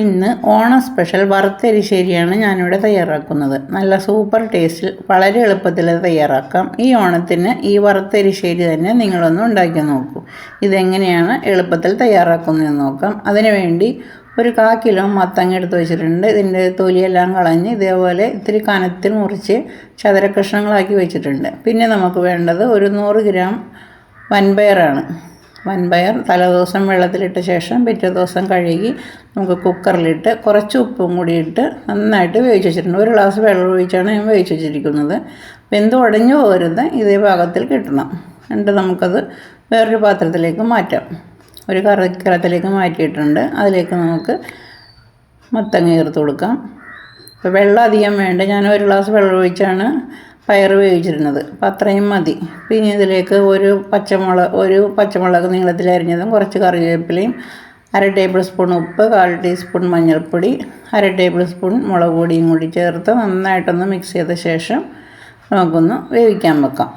ഇന്ന് ഓണ സ്പെഷ്യൽ വറുത്തരിശ്ശേരിയാണ് ഞാനിവിടെ തയ്യാറാക്കുന്നത്. നല്ല സൂപ്പർ ടേസ്റ്റിൽ വളരെ എളുപ്പത്തിൽ തയ്യാറാക്കാം. ഈ ഓണത്തിന് ഈ വറുത്തരിശ്ശേരി തന്നെ നിങ്ങളൊന്ന് ഉണ്ടാക്കി നോക്കൂ. ഇതെങ്ങനെയാണ് എളുപ്പത്തിൽ തയ്യാറാക്കുന്നതെന്ന് നോക്കാം. അതിനുവേണ്ടി ഒരു കാ കിലോ മത്തങ്ങ എടുത്ത് വെച്ചിട്ടുണ്ട്. ഇതിന്റെ തൊലിയെല്ലാം കളഞ്ഞ് ഇതേപോലെ ഇത്തിരി കനത്തിൽ മുറിച്ച് ചതുരകഷ്ണങ്ങളാക്കി വെച്ചിട്ടുണ്ട്. പിന്നെ നമുക്ക് വേണ്ടത് ഒരു നൂറ് ഗ്രാം വൻപയറാണ്. വൻപയർ തലേദിവസം വെള്ളത്തിലിട്ട ശേഷം പിറ്റേ ദിവസം കഴുകി നമുക്ക് കുക്കറിലിട്ട് കുറച്ച് ഉപ്പും കൂടി ഇട്ട് നന്നായിട്ട് വേവിച്ച് വെച്ചിട്ടുണ്ട്. ഒരു ഗ്ലാസ് വെള്ളം ഒഴിച്ചാണ് ഞാൻ വേവിച്ച് വെച്ചിരിക്കുന്നത്. വെന്ത് ഉടഞ്ഞു പോരുത് ഇതേ ഭാഗത്തിൽ കിട്ടണം. എന്നിട്ട് നമുക്കത് വേറൊരു പാത്രത്തിലേക്ക് മാറ്റാം. ഒരു കറിക്കലത്തിലേക്ക് മാറ്റിയിട്ടുണ്ട്. അതിലേക്ക് നമുക്ക് മത്തങ്ങ ചേർത്ത് കൊടുക്കാം. ഇപ്പോൾ വെള്ളം അധികം വേണ്ട. ഞാൻ ഒരു ഗ്ലാസ് വെള്ളം ഒഴിച്ചാണ് പയർ വേവിച്ചിരുന്നത്. അപ്പം അത്രയും മതി. പിന്നെ ഇതിലേക്ക് ഒരു പച്ചമുളക് ഒരു പച്ചമുളക് നീളത്തിൽ അരിഞ്ഞതും കുറച്ച് കറിവേപ്പിലയും അര ടേബിൾ സ്പൂൺ ഉപ്പ് കാൽ ടീസ്പൂൺ മഞ്ഞൾപ്പൊടി അര ടേബിൾ സ്പൂൺ മുളക് പൊടിയും കൂടി ചേർത്ത് നന്നായിട്ടൊന്ന് മിക്സ് ചെയ്ത ശേഷം നമുക്കൊന്ന് വേവിക്കാൻ വെക്കാം.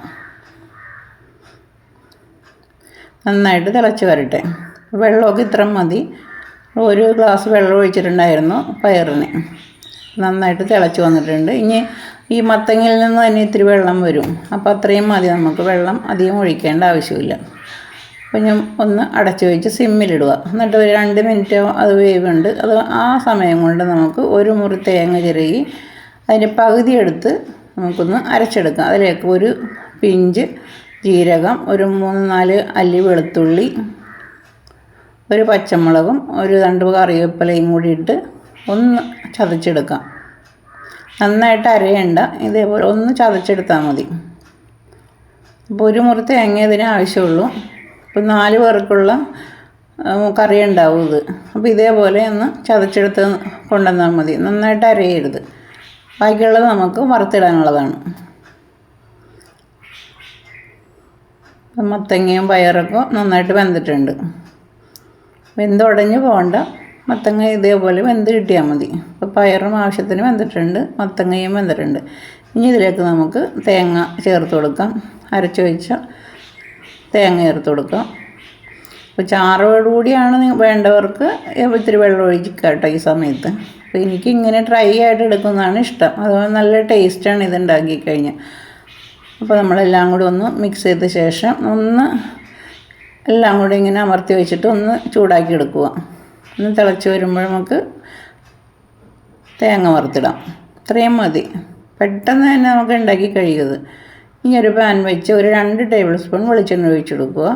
നന്നായിട്ട് തിളച്ച് വരട്ടെ. വെള്ളമൊക്കെ ഇത്ര മതി. ഒരു ഗ്ലാസ് വെള്ളം ഒഴിച്ചിട്ടുണ്ടായിരുന്നു പയറിന്. നന്നായിട്ട് തിളച്ച് വന്നിട്ടുണ്ട്. ഇനി ഈ മത്തങ്ങയിൽ നിന്ന് തന്നെ ഇത്തിരി വെള്ളം വരും. അപ്പോൾ അത്രയും മതി നമുക്ക് വെള്ളം അധികം ഒഴിക്കേണ്ട ആവശ്യമില്ല. അപ്പം ഞാൻ ഒന്ന് അടച്ചു വെച്ച് സിമ്മിലിടുക. എന്നിട്ട് ഒരു രണ്ട് മിനിറ്റ് അത് വേവുണ്ട്. അത് ആ സമയം കൊണ്ട് നമുക്ക് ഒരു മുറി തേങ്ങ ചിരകി അതിന്റെ പകുതി എടുത്ത് നമുക്കൊന്ന് അരച്ചെടുക്കാം. അതിലേക്ക് ഒരു പിഞ്ച് ജീരകം ഒരു മൂന്ന് നാല് അല്ലി വെളുത്തുള്ളി ഒരു പച്ചമുളകും ഒരു രണ്ട് കറിവേപ്പിലയും കൂടി ഇട്ട് ഒന്ന് ചതച്ചെടുക്കാം. നന്നായിട്ട് അരയണ്ട. ഇതേപോലെ ഒന്ന് ചതച്ചെടുത്താൽ മതി. അപ്പോൾ ഒരു മുറി തേങ്ങ ഇതിന് ആവശ്യമുള്ളൂ. ഇപ്പം നാല് പേർക്കുള്ള കറി ഉണ്ടാവും ഇത്. അപ്പോൾ ഇതേപോലെ ഒന്ന് ചതച്ചെടുത്ത് കൊണ്ടുവന്നാൽ മതി. നന്നായിട്ട് അരയരുത്. ബാക്കിയുള്ളത് നമുക്ക് വറുത്തിടാനുള്ളതാണ്. മത്തങ്ങയും പയറൊക്കെ നന്നായിട്ട് വെന്തിട്ടുണ്ട്. വെന്തുടഞ്ഞ് പോകണ്ട. മത്തങ്ങ ഇതേപോലെ വെന്ത് കിട്ടിയാൽ മതി. അപ്പോൾ പയറും ആവശ്യത്തിന് വെന്തിട്ടുണ്ട് മത്തങ്ങയും വെന്തിട്ടുണ്ട്. ഇനി ഇതിലേക്ക് നമുക്ക് തേങ്ങ ചേർത്ത് കൊടുക്കാം. അരച്ച് വെച്ച തേങ്ങ ചേർത്ത് കൊടുക്കാം. അപ്പോൾ ചാറോട് കൂടിയാണ് വേണ്ടവർക്ക് ഇത്തിരി വെള്ളം ഒഴിക്കുക കേട്ടോ ഈ സമയത്ത്. അപ്പോൾ എനിക്ക് ഇങ്ങനെ ഡ്രൈ ആയിട്ട് എടുക്കുന്നതാണ് ഇഷ്ടം. അതുപോലെ നല്ല ടേസ്റ്റാണ് ഇത് ഉണ്ടാക്കി കഴിഞ്ഞാൽ അപ്പോൾ നമ്മളെല്ലാം കൂടി ഒന്ന് മിക്സ് ചെയ്ത ശേഷം ഒന്ന് എല്ലാം കൂടി ഇങ്ങനെ അമർത്തി വെച്ചിട്ട് ഒന്ന് ചൂടാക്കി എടുക്കുക. ഒന്ന് തിളച്ച് വരുമ്പോൾ നമുക്ക് തേങ്ങ വറുത്തിടാം. ഇത്രയും മതി. പെട്ടെന്ന് തന്നെ നമുക്ക് ഉണ്ടാക്കി കഴിയുന്നത്. ഇനി ഒരു പാൻ വെച്ച് ഒരു രണ്ട് ടേബിൾ സ്പൂൺ വെളിച്ചെണ്ണ ഒഴിച്ചെടുക്കുക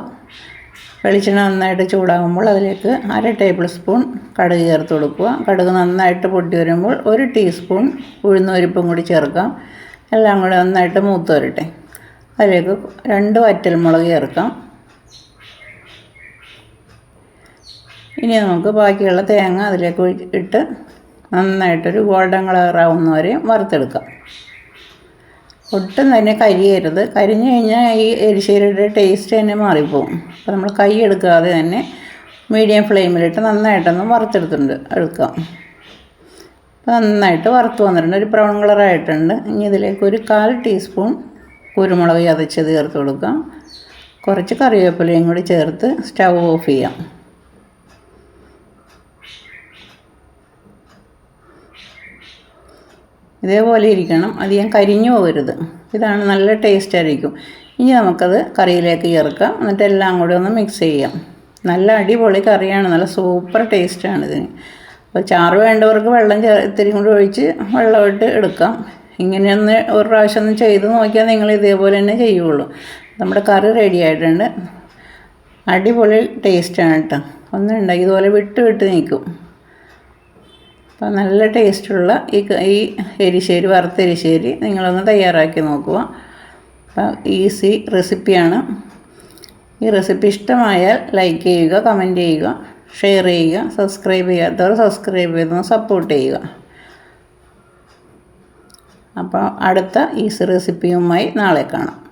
വെളിച്ചെണ്ണ നന്നായിട്ട് ചൂടാകുമ്പോൾ അതിലേക്ക് അര ടേബിൾ സ്പൂൺ കടുക് ചേർത്ത് കൊടുക്കുക. കടുക് നന്നായിട്ട് പൊട്ടി വരുമ്പോൾ ഒരു ടീസ്പൂൺ ഉഴുന്നുപരിപ്പും കൂടി ചേർക്കാം. എല്ലാം കൂടി നന്നായിട്ട് മൂത്ത് വരട്ടെ. അതിലേക്ക് രണ്ട് വറ്റൽമുളക് ചേർക്കാം. ഇനി നമുക്ക് ബാക്കിയുള്ള തേങ്ങ അതിലേക്ക് ഇട്ട് നന്നായിട്ടൊരു ഗോൾഡൻ കളറാവുന്ന വരെ വറുത്തെടുക്കാം. ഒട്ടും തന്നെ കരിയരുത്. കരിഞ്ഞു കഴിഞ്ഞാൽ ഈ എരിശ്ശേരിയുടെ ടേസ്റ്റ് തന്നെ മാറിപ്പോവും. അപ്പോൾ നമ്മൾ കൈ എടുക്കാതെ തന്നെ മീഡിയം ഫ്ലെയിമിലിട്ട് നന്നായിട്ടൊന്ന് വറുത്തെടുത്തിട്ടുണ്ട് എടുക്കാം. അപ്പോൾ നന്നായിട്ട് വറുത്ത് വന്നിട്ടുണ്ട്. ഒരു ബ്രൗൺ കളറായിട്ടുണ്ട് ഇനി ഇതിലേക്ക് ഒരു കാൽ ടീസ്പൂൺ കുരുമുളക് അതച്ച് ചേർത്ത് കൊടുക്കാം. കുറച്ച് കറിവേപ്പിലയും കൂടി ചേർത്ത് സ്റ്റൗ ഓഫ് ചെയ്യാം. ഇതേപോലെ ഇരിക്കണം. അധികം കരിഞ്ഞു പോകരുത്. ഇതാണ് നല്ല ടേസ്റ്റ് ആയിരിക്കും. ഇനി നമുക്കത് കറിയിലേക്ക് ചേർക്കാം. എന്നിട്ട് എല്ലാം കൂടി ഒന്ന് മിക്സ് ചെയ്യാം. നല്ല അടിപൊളി കറിയാണ്. നല്ല സൂപ്പർ ടേസ്റ്റാണ് ഇതിന്. അപ്പോൾ ചാറ് വേണ്ടവർക്ക് വെള്ളം ഇത്തിരി കൂടി ഒഴിച്ച് വെള്ളമിട്ട് എടുക്കാം. ഇങ്ങനെയൊന്ന് ഒരു പ്രാവശ്യം ഒന്ന് ചെയ്ത് നോക്കിയാൽ നിങ്ങൾ ഇതേപോലെ തന്നെ ചെയ്യുള്ളൂ. നമ്മുടെ കറി റെഡി ആയിട്ടുണ്ട്. അടിപൊളി ടേസ്റ്റാണ് കേട്ടോ. ഒന്നും ഉണ്ടാക്കി ഇതുപോലെ വിട്ട് വിട്ട് നിൽക്കും. അപ്പോൾ നല്ല ടേസ്റ്റുള്ള ഈ ഈ എരിശ്ശേരി വറുത്ത എരിശ്ശേരി നിങ്ങളൊന്ന് തയ്യാറാക്കി നോക്കുക. അപ്പം ഈസി റെസിപ്പിയാണ്. ഈ റെസിപ്പി ഇഷ്ടമായാൽ ലൈക്ക് ചെയ്യുക കമന്റ് ചെയ്യുക ഷെയർ ചെയ്യുക സബ്സ്ക്രൈബ് ചെയ്യാത്തവർ സബ്സ്ക്രൈബ് ചെയ്തൊന്ന് സപ്പോർട്ട് ചെയ്യുക. അപ്പോൾ അടുത്ത ഈസി റെസിപ്പിയുമായി നാളെ കാണാം.